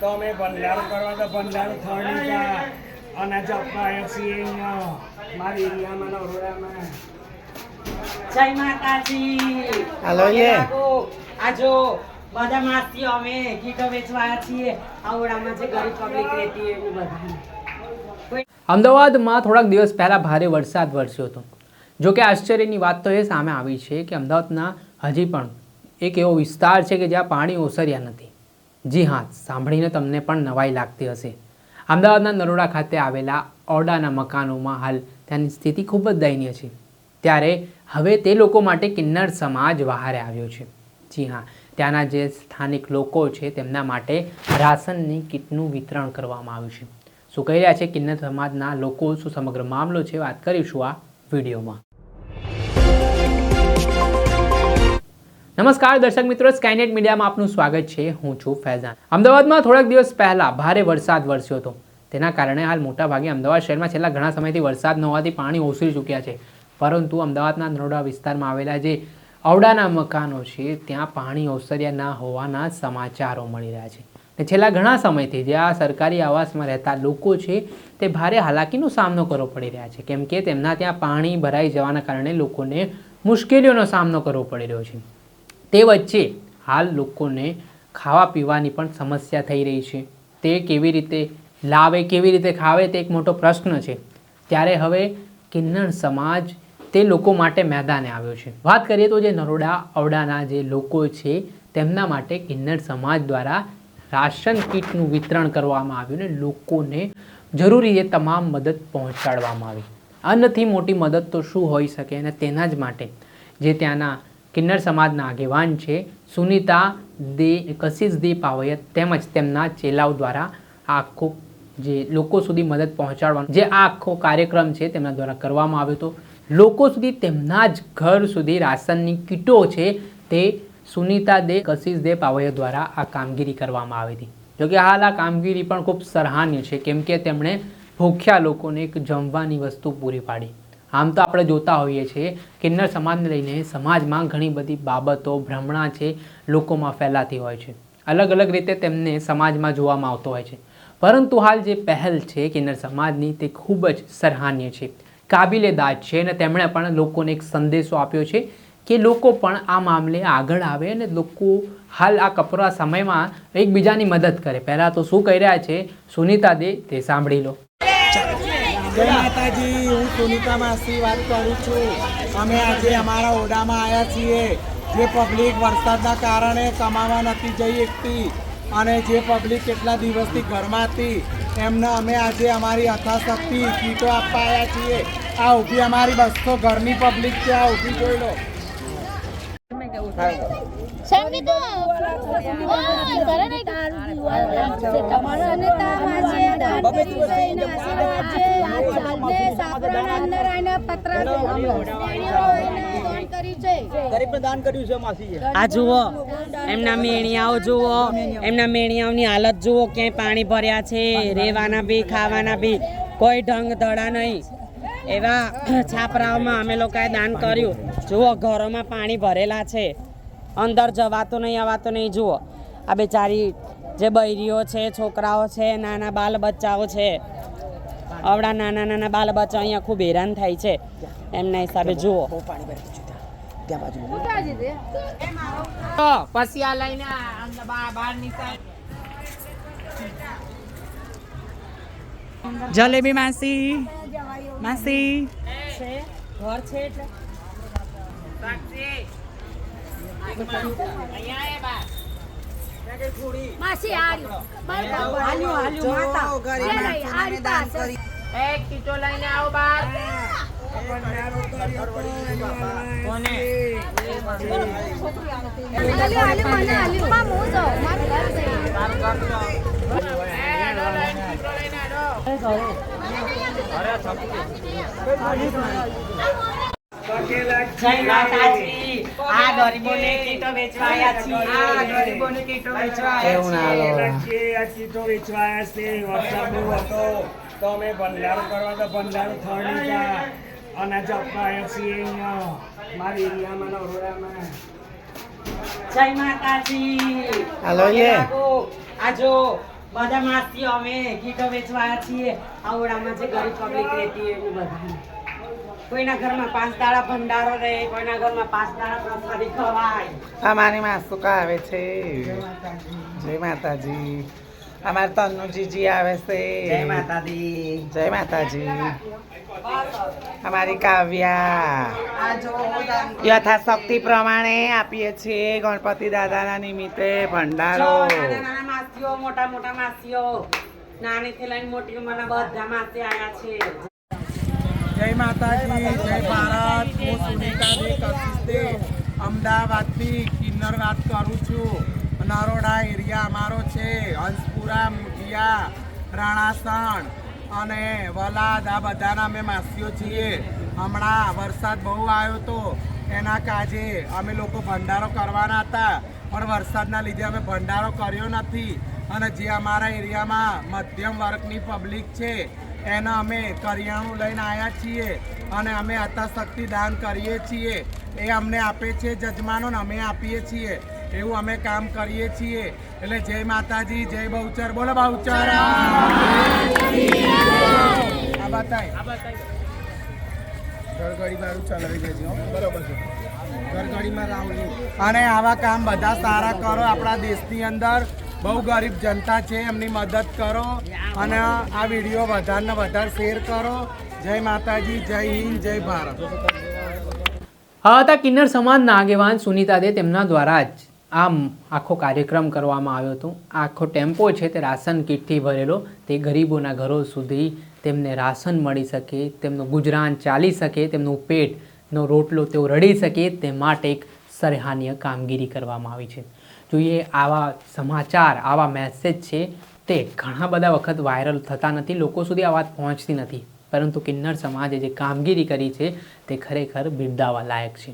તો અમે ભંડારો કરવા તો ભંડારો હતા અનાજ આપવા આવ્યા છીએ મારી એરિયામાં નરોડામાં જય માતાજી. હાલો લે. આ જો બધા માસી અમે ગીતો વેચવા છીએ. આવડામાં જે ગરીબ પબ્લિક રહેતી એવું એની બધાને. અમદાવાદમાં થોડાક દિવસ પહેલાં ભારે વરસાદ વરસ્યો હતો. જો કે આશ્ચર્યની વાત તો એ સામે આવી છે કે અમદાવાદના હજી પણ એક એવો વિસ્તાર છે કે જ્યાં પાણી ઓસર્યા નથી. જી હા, સાંભળીને તમને પણ નવાઈ લાગતી હશે. અમદાવાદના નરોડા ખાતે આવેલા ઓરડાના મકાનોમાં હાલ ત્યાંની સ્થિતિ ખૂબ જ દયનીય છે. ત્યારે હવે તે લોકો માટે કિન્નર સમાજ બહાર આવ્યો છે. જી હા, ત્યાંના જે સ્થાનિક લોકો છે તેમના માટે રાશનની કીટનું વિતરણ કરવામાં આવ્યું છે. શું કહી રહ્યા છે કિન્નર સમાજના લોકો શું સમગ્ર મામલો છે? વાત કરીશું આ વિડીયોમાં. નમસ્કાર દર્શક મિત્રો સ્કાયનેટ મીડિયામાં આપનું સ્વાગત છે. હું છું ફૈઝાન. અમદાવાદમાં થોડાક દિવસ પહેલા ભારે વરસાદ વરસ્યો હતો. તેના કારણે હાલ મોટાભાગે અમદાવાદ શહેરમાં છેલ્લા ઘણા સમયથી વરસાદ ન હોવાથી પાણી ઓસરી ચૂક્યા છે. પરંતુ અમદાવાદના નરોડા વિસ્તારમાં આવેલા જે અવડાના મકાનો છે, ત્યાં પાણી ઓસર્યા ના હોવાના સમાચારો મળી રહ્યા છે. ને છેલ્લા ઘણા સમયથી જે આ સરકારી આવાસમાં રહેતા લોકો છે, તે ભારે હાલાકીનો સામનો કરવો પડી રહ્યા છે. કેમ કે તેમના ત્યાં પાણી ભરાઈ જવાના કારણે લોકોને મુશ્કેલીઓનો સામનો કરવો પડી રહ્યો છે. તે વચ્ચે હાલ લોકોને ખાવા પીવાની પણ સમસ્યા થઈ રહી છે. તે કેવી રીતે લાવે, કેવી રીતે ખાવે, તે એક મોટો પ્રશ્ન છે. ત્યારે હવે કિન્નર સમાજ તે લોકો માટે મેદાને આવ્યો છે. વાત કરીએ તો જે નરોડા ઔડાના જે લોકો છે, તેમના માટે કિન્નર સમાજ દ્વારા રાશન કીટનું વિતરણ કરવામાં આવ્યું ને લોકોને જરૂરી એ તમામ મદદ પહોંચાડવામાં આવી. આનાથી મોટી મદદ તો શું હોઈ શકે અને તેના જ માટે જે ત્યાંના કિન્નર સમાજના આગેવાન છે, સુનિતા દે, કશિશ દે પાવયત તેમજ તેમના ચેલાઓ દ્વારા આખો જે લોકો સુધી મદદ પહોંચાડવાનો, જે આ આખો કાર્યક્રમ છે તેમના દ્વારા કરવામાં આવ્યો હતો. લોકો સુધી તેમના જ ઘર સુધી રાશનની કીટો છે તે સુનિતા દે, કશિશ દે પાવૈયા દ્વારા આ કામગીરી કરવામાં આવી હતી. જોકે હાલ આ કામગીરી પણ ખૂબ સરાહનીય છે, કેમ કે તેમણે ભૂખ્યા લોકોને એક જમવાની વસ્તુ પૂરી પાડી. આમ તો આપણે જોતા હોઈએ છીએ કિન્નર સમાજને લઈને સમાજમાં ઘણી બધી બાબતો, ભ્રમણા છે, લોકોમાં ફેલાતી હોય છે. અલગ અલગ રીતે તેમને સમાજમાં જોવામાં આવતો હોય છે. પરંતુ હાલ જે પહેલ છે કિન્નર સમાજની તે ખૂબ જ સરાહનીય છે. કાબિલે દાદ છે અને તેમણે પણ લોકોને એક સંદેશો આપ્યો છે કે લોકો પણ આ મામલે આગળ આવે અને લોકો હાલ આ કપરા સમયમાં એકબીજાની મદદ કરે. પહેલાં તો શું કહી રહ્યા છે? સુનિતા દે, તે સાંભળી લો. જય માતાજી, હું સુનિતા માસી વાત કરું છું. અમે આજે અમારા ઓરડામાં આવ્યા છીએ. જે પબ્લિક વરસાદના કારણે કમાવા નથી જઈ શકતી અને જે પબ્લિક કેટલા દિવસથી ઘરમાં હતી, એમને અમે આજે અમારી અથાશક્તિ કીટો આપવા આવ્યા છીએ. આ ઊભી અમારી બસો ઘરની પબ્લિક છે, આ ઊભી જોઈ લો. આશીર્વાદ છે. અંદર આઈને પત્ર આ જુઓ એમના મેણિયાઓ જુઓ એમના મેણિયાઓની હાલત જુઓ ક્યાંય પાણી ભર્યા છે રેવાના બી ખાવાના બી કોઈ ઢંગ ધડા નહીં. એવા છાપરાઓમાં અમે લોકોએ દાન કર્યું. જુઓ ઘરોમાં પાણી ભરેલા છે. અંદર જવાતું નહીં આવાતું નહીં જુઓ. આ બેચારી જે બૈરીઓ છે છોકરાઓ છે નાના બાલ બચ્ચાઓ છે. આવડા નાના નાના બાલ બચ્ચા અહીંયા ખૂબ હેરાન થાય છે. એમના હિસાબે જુઓ. પછી આ લઈને બહારની જલેબી માસી. માસી. ઘર છે એટલે? માસી આર્યું. હાલ્યું હાલ્યું માતા. આર્યું પાસે. એક કીટો લઈને આવો બાર. હાલ્યું છે. આ ગરીબોને કીટો વેચવા આવ્યા છીએ. આ ગરીબોને કીટો વેચવા આવ્યા એવું આ કીટો વેચવા આવ્યા છે વરસાદ બહુ હતો તો અમે ભંડારો કરવા તો ભંડારો થર્ડની અનાજ આપવા આવ્યા છીએ અહીંયા. મારી એરિયામાં નરોડામાં જય માતાજી. હાલો, પગે યે. લાગો. આ જો બધા માસીઓ અમે. ગીતો વેચવા આવ્યા છીએ આવડામાં જે ગરીબ પબ્લિક રહેતી એવું એનું બધાને. કોઈના ઘરમાં પાંચ દાડા ભંડારો રહે કોઈના ઘરમાં પાંચ દાડા પ્રસાદી ખવાય અમારી માસુકા આવે છે. જય માતાજી. અમારે તન્નુજીજી આવે છે. જય માતાજી. જય માતાજી. અમારી કાવ્યા. યથાશક્તિ પ્રમાણે આપીએ છીએ ગણપતિ દાદાના નિમિત્તે ભંડારો. નાના નાના માસીઓ મોટા મોટા માસીઓ નાનીથી લઈને મોટી ઉંમરના બધા માસી આવ્યા છે. જય માતાજી, જય ભારત. હું સુનીતાજી કશિસ્તે અમદાવાદથી કિન્નર વાત કરું છું. નરોડા એરિયા અમારો છે. હંસપુરા મુઠિયા રાણાસણ અને વલાદ, આ બધાના અમે માસીઓ છીએ. હમણાં વરસાદ બહુ આવ્યો તો એના કાજે અમે લોકો ભંડારો કરવાના હતા. પણ વરસાદના લીધે અમે ભંડારો કર્યો નથી. અને જે અમારા એરિયામાં મધ્યમ વર્ગની પબ્લિક છે એને અમે કરિયાણું લઈને આવ્યા છીએ અને અમે યથાશક્તિ દાન કરીએ છીએ. એ અમને આપે છે જજમાનોને અમે આપીએ છીએ. એવું અમે કામ કરીએ છીએ. એટલે જય માતાજી જય બહુચર. બોલો બહુચર. આ બતાય. ગરગડી મારું ચલાવી દેજો. બરોબર છે. ગરગડીમાં રાવલી. અને આવા કામ બધા સારા કરો આપણા દેશની અંદર. બહુ ગરીબ જનતા છે, એમની મદદ કરો અને આ વીડિયો વધારે વધારે શેર કરો. જય માતાજી, જય હિન્દ, જય ભારત. હા, હતા કિન્નર સમાજના આગેવાન સુનિતા દે તેમના દ્વારા જ આમ આખો કાર્યક્રમ કરવામાં આવ્યો હતો. આખો ટેમ્પો છે તે રાશન કીટથી ભરેલો. તે ગરીબોના ઘરો સુધી તેમને રાશન મળી શકે, તેમનું ગુજરાન ચાલી શકે, તેમનું પેટનો રોટલો તેઓ રડી શકે તે માટે એક સરાહનીય કામગીરી કરવામાં આવી છે. જોઈએ આવા સમાચાર, આવા મેસેજ છે તે ઘણા બધા વખત વાયરલ થતા નથી, લોકો સુધી આ વાત પહોંચતી નથી. પરંતુ કિન્નર સમાજે જે કામગીરી કરી છે તે ખરેખર બિરદાવા લાયક છે.